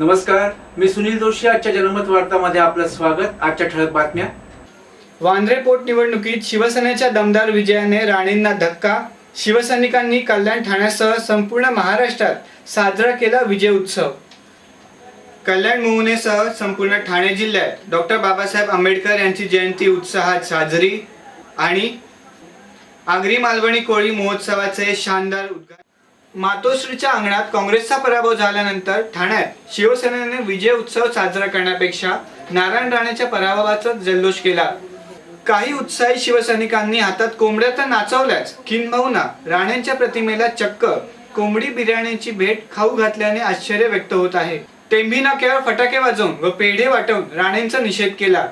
नमस्कार मी सुनील जोशी. आजच्या जनमत वार्तामध्ये आपलं स्वागत. आजच्या ठळक बातम्या. वांद्रे पोटनिवडणुकीत शिवसेनेच्या दमदार विजयाने राणेंना धक्का. शिवसैनिकांनी कल्याण ठाण्यासह संपूर्ण महाराष्ट्रात साजरा केला विजय उत्सव. कल्याण मोहनेसह संपूर्ण ठाणे जिल्ह्यात डॉक्टर बाबासाहेब आंबेडकर यांची जयंती उत्साहात साजरी आणि आगरी मालवणी कोळी महोत्सवाचे शानदार उद्घाटन. मातोश्रीच्या अंगणात काँग्रेसचा पराभव झाल्यानंतर ठाण्यात शिवसेनेने विजय उत्सव साजरा करण्यापेक्षा नारायण राणेच्या पराभवाचा जल्लोष केला. काही उत्साही शिवसैनिकांनी हातात कोंबड्या तर नाचवल्याच किंबहुना राणेंच्या प्रतिमेला चक्क कोंबडी बिर्याणीची भेट खाऊ घातल्याने आश्चर्य व्यक्त होत आहे. टेंभी केवळ फटाके वाजवून व पेढे वाटवून राणेंचा निषेध केला.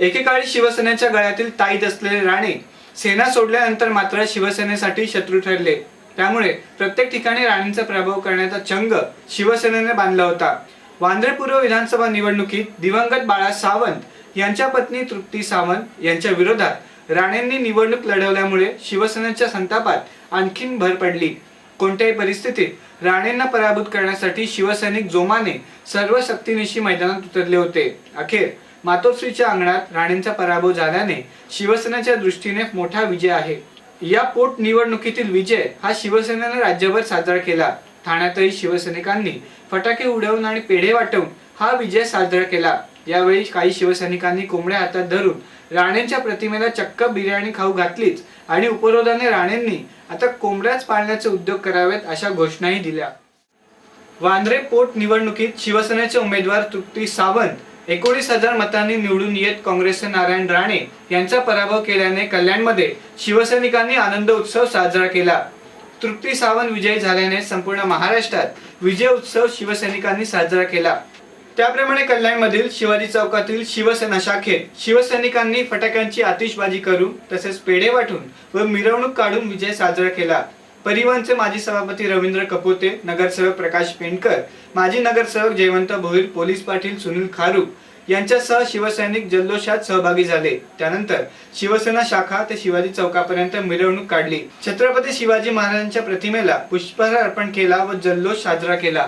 एकेकाळी शिवसेनेच्या गळ्यातील ताईत असलेले राणे सेना सोडल्यानंतर मात्र शिवसेनेसाठी शत्रू ठरले. त्यामुळे प्रत्येक ठिकाणी राणेंचा प्रभाव करण्याचा चंग शिवसेनेने बांधला होता. वांद्रे पूर्व विधानसभा निवडणुकीत दिवंगत बाळा सावंत यांच्या पत्नी तृप्ती सावंत यांच्या विरोधात राणेंनी निवडणूक लढवल्यामुळे शिवसेनेच्या संतापात आणखीन भर पडली. कोणत्याही परिस्थितीत राणेंना पराभूत करण्यासाठी शिवसैनिक जोमाने सर्व शक्तीनिशी मैदानात उतरले होते. अखेर मातोश्रीच्या अंगणात राणेंचा पराभव झाल्याने शिवसेनेच्या दृष्टीने मोठा विजय आहे. या पोटनिवडणुकीतील विजय हा शिवसेनेने राज्यभर साजरा केला. ठाण्यातही शिवसैनिकांनी फटाके उडवून आणि पेढे वाटवून हा विजय साजरा केला. यावेळी काही शिवसैनिकांनी कोंबड्या हातात धरून राणेंच्या प्रतिमेला चक्क बिर्याणी खाऊ घातलीच आणि उपरोधाने राणेंनी आता कोंबड्याच पाळण्याचे उद्योग करावेत अशा घोषणाही दिल्या. वांद्रे पोट निवडणुकीत शिवसेनेचे उमेदवार तृप्ती सावंत एकोणीस हजार मतांनी निवडून येत काँग्रेसचे नारायण राणे यांचा पराभव केल्याने कल्याणमध्ये शिवसैनिकांनी आनंद उत्सव साजरा केला. तृप्ती सावंत विजयी झाल्याने संपूर्ण महाराष्ट्रात विजय उत्सव शिवसैनिकांनी साजरा केला. त्याप्रमाणे कल्याणमधील शिवाजी चौकातील शिवसेना शाखेत शिवसैनिकांनी फटाक्यांची आतिषबाजी करून तसेच पेढे वाटून व मिरवणूक काढून विजय साजरा केला. परिवहनचे माजी सभापती रवींद्र कपोते नगरसेवक प्रकाश पेंडकर माजी नगरसेवक जयवंत भोईर पोलीस पाटील सुनील खारूक यांच्यासह शिवसैनिक जल्लोषात सहभागी झाले. त्यानंतर शिवसेना शाखा ते शिवाजी चौकापर्यंत मिरवणूक काढली. छत्रपती शिवाजी महाराजांच्या प्रतिमेला पुष्पहार अर्पण केला व जल्लोष साजरा केला.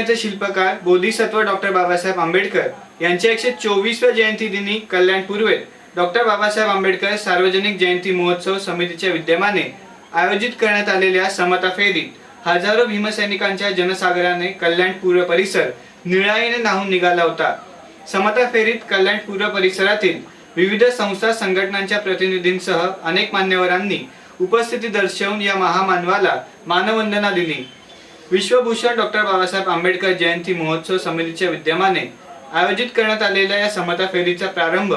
भारतीय शिल्पकार बोधिसत्व डॉक्टर बाबासाहेब आंबेडकर यांच्या एकशे चोवीसव्या जयंती दिनी कल्याण पूर्वेत डॉक्टर बाबासाहेब आंबेडकर सार्वजनिक जयंती महोत्सव समितीच्या विद्यमाने आयोजित करण्यात आलेल्या समता फेरीत हजारो भीमसैनिकांच्या जनसागराने कल्याण पूर्व परिसर निळाईने नाहून निघाला होता. समता फेरीत कल्याण पूर्व परिसरातील विविध संस्था संघटनांच्या प्रतिनिधींसह अनेक मान्यवरांनी उपस्थिती दर्शवून या महामानवाला मानवंदना दिली. विश्वभूषण डॉक्टर बाबासाहेब आंबेडकर जयंती महोत्सव समितीच्या विद्यमाने आयोजित करण्यात आलेल्या या समता फेरीचा प्रारंभ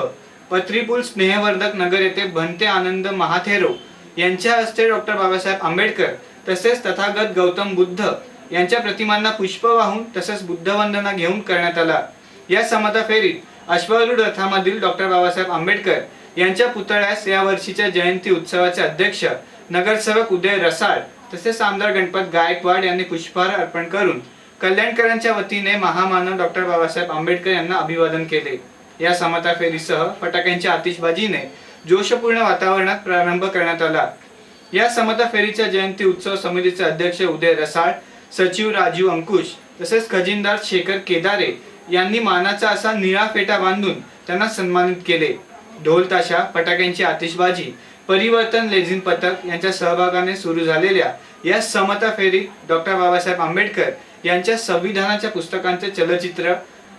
पत्रीपूल स्नेहवर्धक नगर येथे भंते आनंद महाथेरो यांच्या हस्ते डॉक्टर बाबासाहेब आंबेडकर तसेच तथागत गौतम बुद्ध यांच्या प्रतिमांना पुष्प वाहून तसेच बुद्धवंदना घेऊन करण्यात आला. या समता फेरीत अश्वारूढ रथामधील डॉक्टर बाबासाहेब आंबेडकर यांच्या पुतळ्यास या वर्षीच्या जयंती उत्सवाचे अध्यक्ष नगरसेवक उदय रसाळ तसेच आमदार गणपत गायकवाड यांनी पुष्पहार अर्पण करून कल्याणकरांच्या वतीने महामानव डॉक्टर बाबासाहेब आंबेडकर यांना अभिवादन केले. या समता फेरीसह फटाक्यांच्या आतिषबाजीने जोशपूर्ण वातावरणात प्रारंभ करण्यात आला. या समता फेरीच्या जयंती उत्सव समितीचे अध्यक्ष उदय रसाळ सचिव राजीव अंकुश तसेच खजिनदार शेखर केदारे यांनी मानाचा असा निळा फेटा बांधून त्यांना सन्मानित केले. ढोल ताशा फटाक्यांची आतिषबाजी परिवर्तन लेझिन पथक यांच्या सहभागाने सुरू झालेल्या या समता फेरीत डॉक्टर बाबासाहेब आंबेडकर यांच्या संविधानाच्या पुस्तकांचे चलचित्र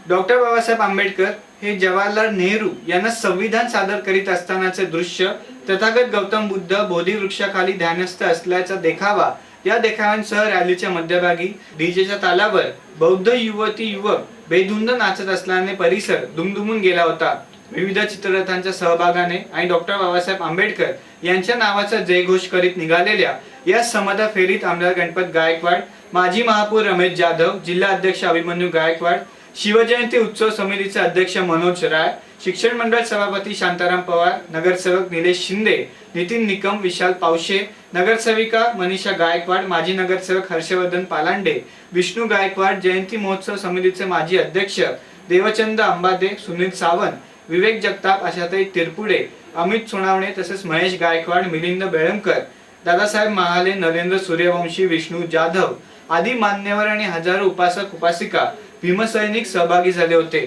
डॉक्टर बाबासाहेब आंबेडकर हे जवाहरलाल नेहरू यांना संविधान सादर करीत असतानाचे दृश्य तथागत गौतम बुद्ध बोधिवृक्षाखाली ध्यानस्थ असल्याचा देखावा या देखाव्यांसह रॅलीच्या मध्यभागी डीजेच्या तालावर बौद्ध युवती युवक बेधुंद नाचत असल्याने परिसर दुमदुमून गेला होता. विविध चित्ररथांच्या सहभागाने आणि डॉक्टर बाबासाहेब आंबेडकर यांच्या नावाचा जयघोष करीत निघालेल्या या समता फेरीत आमदार गणपत गायकवाड माजी महापौर रमेश जाधव जिल्हा अध्यक्ष अभिमन्यू गायकवाड शिवजयंती उत्सव समितीचे अध्यक्ष मनोज राय शिक्षण मंडळ सभापती शांताराम पवार नगरसेवक निलेश शिंदे नितीन निकम विशाल पावशे नगरसेविका मनीषा गायकवाड माजी नगरसेवक हर्षवर्धन पालांडे विष्णू गायकवाड जयंती महोत्सव समितीचे माजी अध्यक्ष देवचंद अंबादे सुनील सावंत विवेक जगताप आशाताई तिरपुडे अमित सोनावणे तसेच महेश गायकवाड मिलिंद बेळंकर दादासाहेब महाले नरेंद्र सूर्यवंशी विष्णू जाधव आदी मान्यवर आणि हजारो उपासक उपासिका भीमसैनिक सहभागी झाले होते.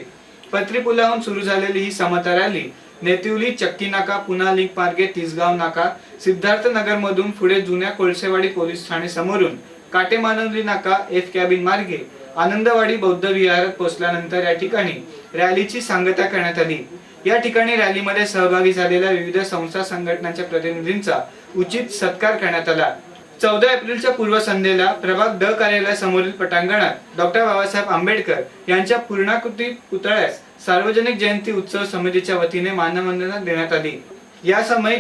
पत्रीपुलाहून सुरू झालेली ही समता रॅली नेतिवली चक्की नाका पुन्हा लिंक मार्गे तिसगाव नाका सिद्धार्थ नगर मधून पुढे जुन्या कोळसेवाडी पोलीस ठाणे समोरून काटेमानवली नाका एफ कॅबिन मार्गे आनंदवाडी बौद्ध विहारात पोहोचल्यानंतर या ठिकाणी रॅलीची सांगता करण्यात आली. या ठिकाणी रॅलीमध्ये सहभागी झालेल्या विविध संस्था संघटनांच्या प्रतिनिधींचा उचित सत्कार करण्यात आला. चौदा एप्रिलच्या पूर्वसंध्येला प्रभाग द कार्यालयासमोरील पटांगणात डॉक्टर बाबासाहेब आंबेडकर यांच्या पूर्णाकृती पुतळ्यास सार्वजनिक जयंती उत्सव समितीच्या वतीने मानवंदना देण्यात आली. या समयी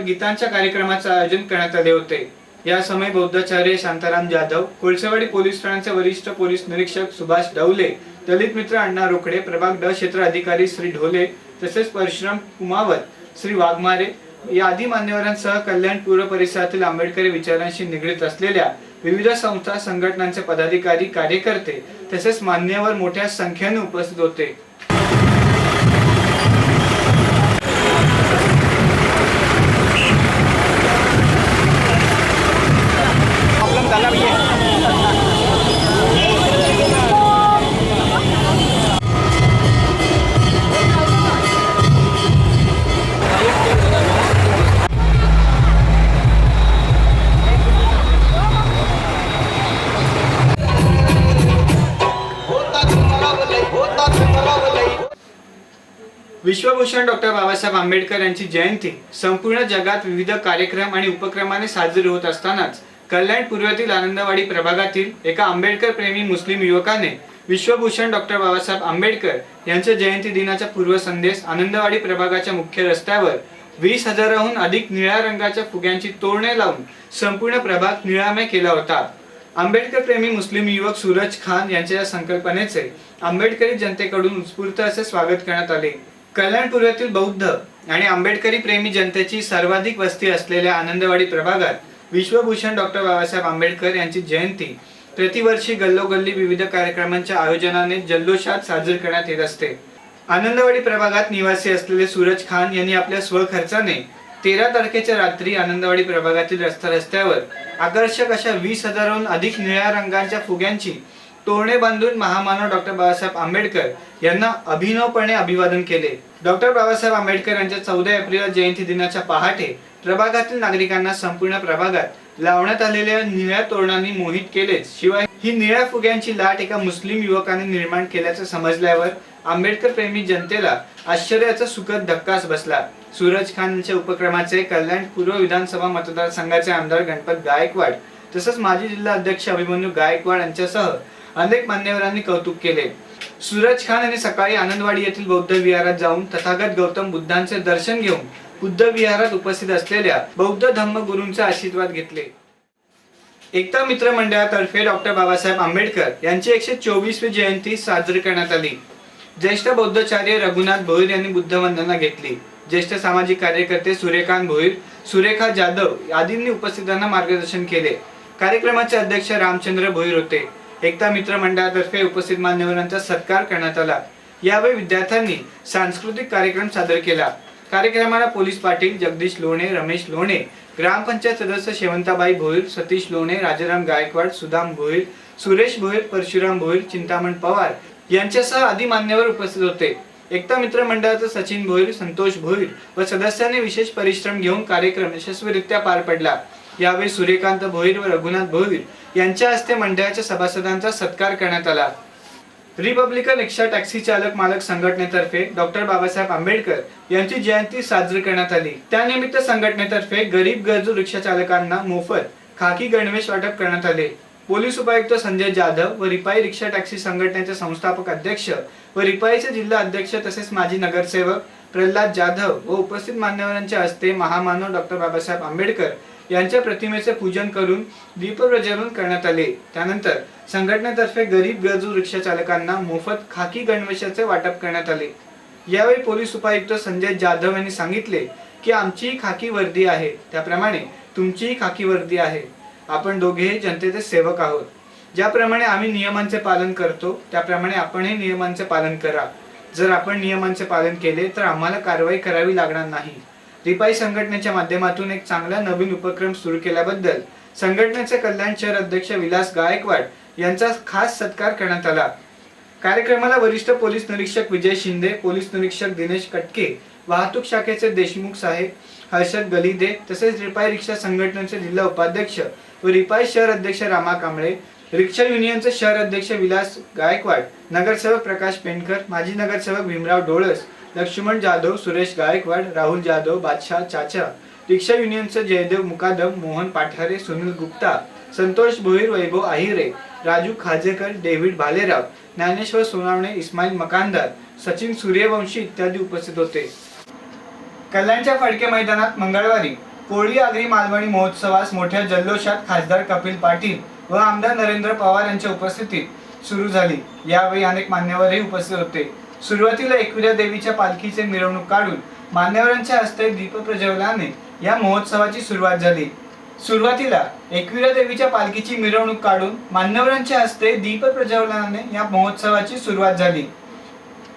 गीतांच्या कार्यक्रमाचे आयोजन करण्यात आले होते. या समय बौद्धाचार्य शांताराम जाधव कोळसेवाडी पोलीस ठाण्याचे वरिष्ठ पोलीस निरीक्षक सुभाष डवले दलित मित्र अण्णा रोकडे प्रभाग ड क्षेत्र अधिकारी श्री ढोले तसेच परशुराम कुमावत श्री वाघमारे या आदी मान्यवरांसह कल्याण पूर्व परिसरातील आंबेडकरी विचारांशी निगडीत असलेल्या विविध संस्था संघटनांचे पदाधिकारी कार्यकर्ते तसेच मान्यवर मोठ्या संख्येने उपस्थित होते. विश्वभूषण डॉक्टर बाबासाहेब आंबेडकर यांची जयंती संपूर्ण जगात विविध कार्यक्रम आणि उपक्रमाने साजरी होत असतानाच कल्याण पूर्वेतील आनंदवाडी प्रभागातील एका आंबेडकर प्रेमी मुस्लिम युवकाने विश्वभूषण डॉक्टर बाबासाहेब आंबेडकर यांच्या जयंती दिनाच्या पूर्वसंदेश आनंदवाडी प्रभागाच्या मुख्य रस्त्यावर वीस हजाराहून अधिक निळ्या रंगाच्या फुग्यांची तोरणे लावून संपूर्ण प्रभाग निळामय केला होता. आंबेडकर प्रेमी मुस्लिम युवक सूरज खान यांच्या या संकल्पनेचे आंबेडकरी जनतेकडून उत्स्फूर्त असे स्वागत करण्यात आले. कल्याणपूर्वेतील बौद्ध आणि आंबेडकरी प्रेमी जनतेची सर्वाधिक वस्ती असलेल्या आनंदवाडी प्रभागात विश्वभूषण डॉक्टर बाबासाहेब आंबेडकर यांची जयंती प्रतिवर्षी गल्लोगल्ली विविध कार्यक्रमांच्या आयोजनाने जल्लोषात साजरी करण्यात येत असते. आनंदवाडी प्रभागात निवासी असलेले सूरज खान यांनी आपल्या स्वखर्चाने तेरा तारखेच्या रात्री आनंदवाडी प्रभागातील रस्ता रस्त्यावर आकर्षक अशा वीस हजाराहून अधिक निळ्या रंगाच्या फुग्यांची तोरणे बांधून महामानव डॉक्टर बाबासाहेब आंबेडकर यांना अभिनवपणे अभिवादन केले. डॉक्टर बाबासाहेब आंबेडकर यांच्या चौदा एप्रिल जयंती दिनाच्या पहाटे प्रभागातील नागरिकांना संपूर्ण प्रभागात लावण्यात आलेल्या निळ्या तोरणांनी मोहित केलेच शिवाय ही निळ्या फुग्यांची लाट एका मुस्लिम युवकाने निर्माण केल्याचं समजल्यावर आंबेडकर प्रेमी जनतेला आश्चर्याचा सुखद धक्काच बसला. सूरज खान यांच्या उपक्रमाचे कल्याण पूर्व विधानसभा मतदारसंघाचे आमदार गणपत गायकवाड तसंच माजी जिल्हा अध्यक्ष अभिमन्यू गायकवाड यांच्यासह अनेक मान्यवरांनी कौतुक केले. सूरज खान यांनी सकाळी आनंदवाडी येथील बौद्ध विहारात जाऊन तथागत गौतम बुद्धांचे दर्शन घेऊन बुद्ध विहारात उपस्थित असलेल्या बौद्ध धम्म गुरूंचे आशीर्वाद घेतले. एकता मित्र मंडळातर्फे डॉक्टर बाबासाहेब आंबेडकर यांची एकशे चोवीसवी जयंती साजरी करण्यात आली. ज्येष्ठ बौद्धाचार्य रघुनाथ भोईर यांनी बुद्ध वंदना घेतली. ज्येष्ठ सामाजिक कार्यकर्ते सूर्यकांत भोईर सुरेखा जाधव आदींनी उपस्थितांना मार्गदर्शन केले. कार्यक्रमाचे अध्यक्ष रामचंद्र भोईर होते. एकता मित्रमंडळातर्फे उपस्थित मान्यवरांचा सत्कार करण्यात आला. यावेळी विद्यार्थ्यांनी सांस्कृतिक कार्यक्रम सादर केला. कार्यक्रमाला पोलीस पाटील जगदीश लोणे रमेश लोणे ग्रामपंचायत सदस्य शेवंताबाई भोईर सतीश लोणे राजाराम गायकवाड सुदाम भोईर सुरेश भोईर परशुराम भोईर चिंतामण पवार यांच्यासह आदी मान्यवर उपस्थित होते. एकता मित्र मंडळाचे सचिन भोईर संतोष भोईर व सदस्यांनी विशेष परिश्रम घेऊन कार्यक्रम यशस्वीरित्या पार पडला. यावेळी सूर्यकांत भोईर व रघुनाथ भोईर यांच्या हस्ते मंडळाच्या सभासदांचा सत्कार करण्यात आला. रिपब्लिकन रिक्षा टॅक्सी चालक मालक संघटनेतर्फे डॉक्टर बाबासाहेब आंबेडकर यांची जयंती साजरी करण्यात आली. त्यानिमित्त संघटनेतर्फे गरीब गरजू रिक्षा चालकांना मोफत खाकी गणवेश वाटप करण्यात आले. पोलीस उपायुक्त संजय जाधव व रिपाई रिक्षा टॅक्सी संघटनेचे संस्थापक अध्यक्ष व रिपाईचे जिल्हा अध्यक्ष तसेच माजी नगरसेवक प्रल्हाद जाधव व उपस्थित मान्यवरांच्या हस्ते महामानव डॉक्टर बाबासाहेब आंबेडकर यांच्या प्रतिमेचे पूजन करून दीपप्रज्वलन करण्यात आले. त्यानंतर संघटनेतर्फे गरीब गरजू रिक्षा चालकांना मोफत खाकी गणवेशाचे वाटप करण्यात आले. यावेळी पोलीस उपायुक्त संजय जाधव यांनी सांगितले की आमची खाकी वर्दी आहे. त्याप्रमाणे तुमचीही खाकी वर्दी आहे. आपण दोघेही जनतेचे सेवक आहोत. ज्याप्रमाणे आम्ही नियमांचे पालन करतो त्याप्रमाणे आपणही नियमांचे पालन करा. जर आपण नियमांचे पालन केले तर आम्हाला कारवाई करावी लागणार नाही. रिपाई संघटनेच्या माध्यमातून एक चांगला नवीन उपक्रम सुरू केल्याबद्दल संघटनेचे कल्याण शहर अध्यक्ष विलास गायकवाड यांचा खास सत्कार करण्यात आला. कार्यक्रमाला वरिष्ठ पोलीस निरीक्षक विजय शिंदे पोलीस निरीक्षक दिनेश कटके वाहतूक शाखेचे देशमुख साहेब हर्षद गलिदे तसेच रिपाई रिक्षा संघटनेचे जिल्हा उपाध्यक्ष व रिपाई शहर अध्यक्ष रामा कांबळे रिक्षा युनियनचे शहर अध्यक्ष विलास गायकवाड नगरसेवक प्रकाश पेंडकर माजी नगरसेवक भीमराव डोळस लक्ष्मण जाधव सुरेश गायकवाड राहुल जाधव बादशाह चाचा रिक्षा युनियनचे जयदेव मुकादम मोहन पाठारे सुनील गुप्ता संतोष भोईर वैभव आहिरे राजू खाजेकर डेव्हिड भालेराव ज्ञानेश्वर सोनावणे इस्माईल मकानदार सचिन सूर्यवंशी इत्यादी उपस्थित होते. कल्याणच्या फडके मैदानात मंगळवारी कोळी आगरी मालवणी महोत्सवास मोठ्या जल्लोषात खासदार कपिल पाटील व आमदार नरेंद्र पवार यांच्या उपस्थितीत सुरू झाली. यावेळी अनेक मान्यवरही उपस्थित होते. सुरुवातीला एकविरा देवीच्या पालखीचे मिरवणूक काढून मान्यवरांच्या हस्ते दीप दीपप्रज्वलनाने या महोत्सवाची सुरुवात झाली. सुरुवातीला एकविरा देवीच्या पालखीची मिरवणूक काढून मान्यवरांच्या हस्ते दीप प्रज्वलनाने या महोत्सवाची सुरुवात झाली.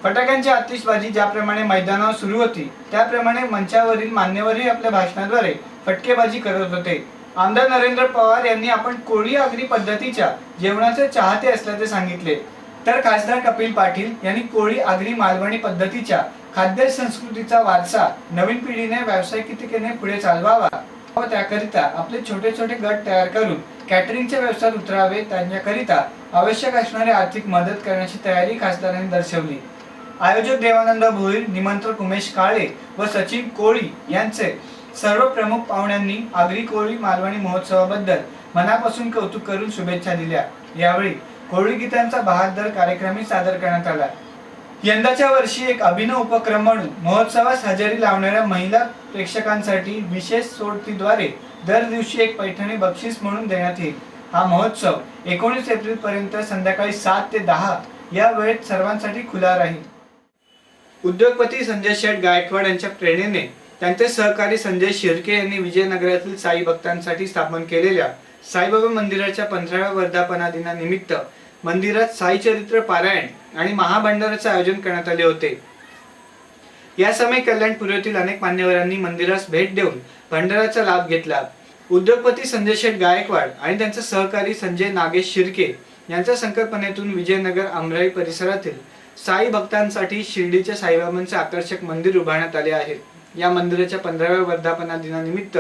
फटाक्यांची आतिषबाजी ज्याप्रमाणे मैदानावर सुरू होती त्याप्रमाणे मंचावरील मान्यवरही आपल्या भाषणाद्वारे फटकेबाजी करत होते. आमदार नरेंद्र पवार यांनी आपण कोळी आगरी पद्धतीच्या जेवणाचे चाहते असल्याचे सांगितले. तर खासदार कपिल पाटील यांनी कोळी आगरी मालवणी पद्धतीच्या खाद्य संस्कृतीचा वारसा नवीन पिढीने व्यावसायिकतेने पुढे चालवावा. व त्याकरिता आपले छोटे छोटे गट तयार करून कॅटरिंगच्या व्यवसायात उतरावे त्यांच्याकरिता आवश्यक असणारी आर्थिक मदत करण्याची तयारी खासदारांनी दर्शवली. आयोजक देवानंद भोईर निमंत्रक उमेश काळे व सचिन कोळी यांचे सर्व प्रमुख पाहुण्यांनी आगरी कोळी मालवणी महोत्सवाबद्दल मनापासून कौतुक करून शुभेच्छा दिल्या. यावेळी कोळी गीतांचा बहादर कार्यक्रमही सादर करण्यात आला. यंदाच्या वर्षी एक अभिनव उपक्रम म्हणून महोत्सवास हजेरी लावणाऱ्या महिला प्रेक्षकांसाठी विशेष सोडतीद्वारे दर दिवशी एक पैठणी बक्षीस म्हणून देण्यात येईल. हा महोत्सव एकोणीस एप्रिल पर्यंत संध्याकाळी सात ते दहा या वेळेत सर्वांसाठी खुला राहील. उद्योगपती संजय शेठ गायकवाड यांच्या प्रेरणेने त्यांचे सहकारी संजय शिर्के यांनी विजयनगरातील साई भक्तांसाठी स्थापन केलेल्या साईबाबा मंदिराच्या पंधराव्या वर्धापना दिनानिमित्त मंदिरात साई चरित्र पारायण आणि महाभंडाराचे आयोजन करण्यात आले होते. या समय कल्याणपुरातील अनेक मान्यवरांनी मंदिरास भेट देऊन भंडाराचा लाभ घेतला. उद्योगपती संजय शेठ गायकवाड आणि त्यांचे सहकारी संजय नागेश शिर्के यांच्या संकल्पनेतून विजयनगर अमराई परिसरातील साई भक्तांसाठी शिर्डीच्या साईबाबांचे आकर्षक मंदिर उभारण्यात आले आहे. या मंदिराच्या पंधराव्या वर्धापना दिनानिमित्त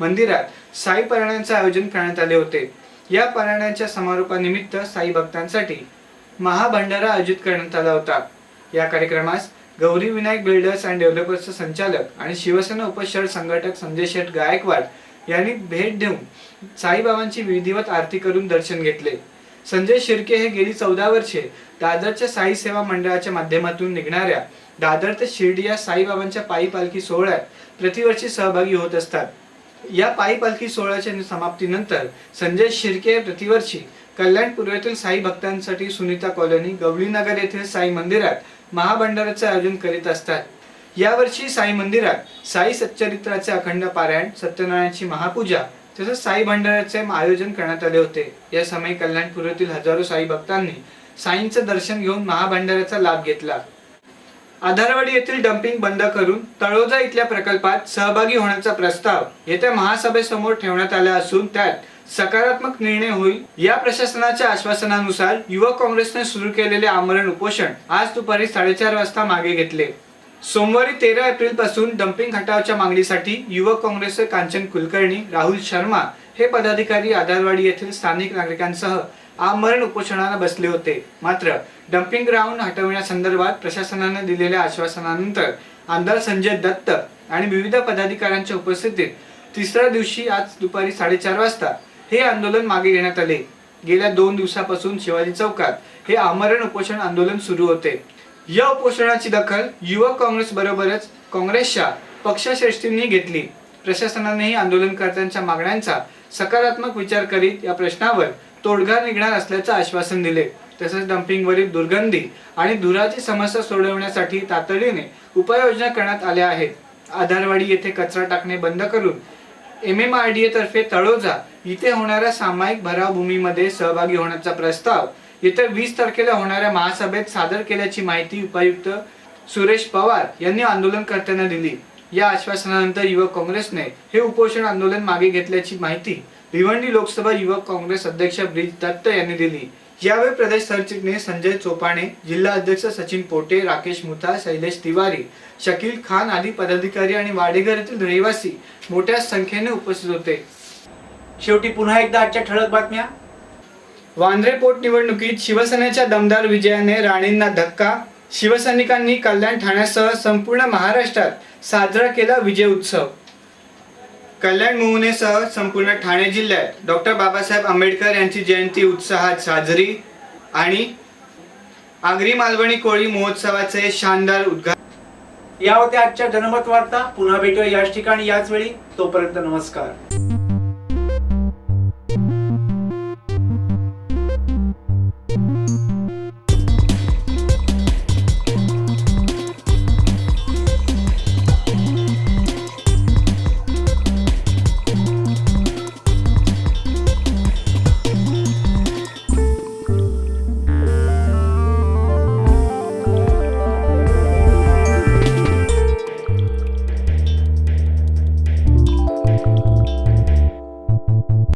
मंदिरात साई पारायणाचे आयोजन करण्यात आले होते. या पारायणाच्या समारोपानिमित्त साई भक्तांसाठी महाभंडारा आयोजित करण्यात आला होता. या कार्यक्रमास गौरी विनायक बिल्डर्स अँड डेव्हलपर्सचे संचालक आणि शिवसेना उपशहर संघटक संजय शेठ गायकवाड यांनी भेट देऊन साईबाबांची विधिवत आरती करून दर्शन घेतले. संजय शिर्के हे गेली चौदा वर्षे दादरच्या साई सेवा मंडळाच्या माध्यमातून निघणाऱ्या दादर ते शिर्डी या साईबाबांच्या पायी पालखी सोहळ्यात प्रतिवर्षी सहभागी होत असतात. या पायी पालखी सोहळ्याच्या समाप्तीनंतर संजय शिर्के प्रतिवर्षी कल्याण पूर्वेतील साई भक्तांसाठी सुनीता कॉलनी गवळीनगर येथील साई मंदिरात महाभंडाराचे आयोजन करीत असतात. यावर्षी साई मंदिरात साई सच्चरित्राचे अखंड पारायण सत्यनारायणची महापूजा तसेच साई भंडाराचे आयोजन करण्यात आले होते. या समय कल्याणपुरातील हजारो साई भक्तांनी साईंचं दर्शन घेऊन महाभंडाराचा लाभ घेतला. आधारवाडी येथील डम्पिंग बंद करून तळोजा इथल्या प्रकल्पात सहभागी होण्याचा प्रस्ताव येत्या महासभेसमोर ठेवण्यात आला असून त्यात सकारात्मक निर्णय होईल. या प्रशासनाच्या आश्वासनानुसार युवक काँग्रेसने सुरू केलेले आमरण उपोषण आज दुपारी साडेचार वाजता मागे घेतले. सोमवारी तेरा एप्रिलपासून डम्पिंग हटावच्या मागणीसाठी युवक काँग्रेसचे कांचन कुलकर्णी राहुल शर्मा हे पदाधिकारी आधारवाडी येथील स्थानिक नागरिकांसह आमरण उपोषणाला बसले होते. मात्र डम्पिंग ग्राउंड हटवण्यासंदर्भात प्रशासनाने दिलेल्या आश्वासनानंतर आमदार संजय दत्त आणि विविध पदाधिकाऱ्यांच्या उपस्थितीत तिसऱ्या दिवशी आज दुपारी साडेचार वाजता हे आंदोलन मागे घेण्यात आले. गेल्या दोन दिवसापासून शिवाजी चौकात हे आमरण उपोषण आंदोलन सुरू होते. या उपोषणाची दखल युवक काँग्रेस बरोबरच काँग्रेसच्या पक्षश्रेष्ठींनी घेतली. प्रशासनानेही आंदोलनकर्त्यांच्या मागण्यांचा सकारात्मक विचार करीत या प्रश्नावर तोडगा निघणार असल्याचं आश्वासन दिले. तसेच डम्पिंगवरील दुर्गंधी आणि धुराची समस्या सोडवण्यासाठी तातडीने उपाययोजना करण्यात आल्या आहेत. आधारवाडी येथे कचरा टाकणे बंद करून M M R D A तर्फे तळोजा इथे होणाऱ्या सामायिक भरावभूमीमध्ये सहभागी होण्याचा प्रस्ताव येत्या वीस तारखेला होणाऱ्या महासभेत सादर केल्याची माहिती उपायुक्त सुरेश पवार यांनी आंदोलनकर्त्यांना दिली. या आश्वासनानंतर युवक काँग्रेसने हे उपोषण आंदोलन मागे घेतल्याची माहिती भिवंडी लोकसभा युवक काँग्रेस अध्यक्ष ब्रिज दत्त यांनी दिली. यावेळी प्रदेश सरचिटणीस संजय चोपाणे जिल्हा अध्यक्ष सचिन पोटे राकेश मुथा शैलेश तिवारी शकील खान आदी पदाधिकारी आणि वाडेघर येथील रहिवासी मोठ्या संख्येने उपस्थित होते. शेवटी पुन्हा एकदा आजच्या ठळक बातम्या. वांद्रे पोटनिवडणुकीत शिवसेनेच्या दमदार विजयाने राणेंना धक्का. शिवसैनिकांनी कल्याण ठाण्यासह संपूर्ण महाराष्ट्रात साजरा केला विजय उत्सव. कल्याण मोहनेसह संपूर्ण ठाणे जिल्ह्यात डॉक्टर बाबासाहेब आंबेडकर यांची जयंती उत्साहात साजरी आणि आगरी मालवणी कोळी महोत्सवाचे शानदार उद्घाटन. या होत्या आजच्या जनमत वार्ता. पुन्हा भेटूया याच ठिकाणी याच वेळी. तोपर्यंत नमस्कार.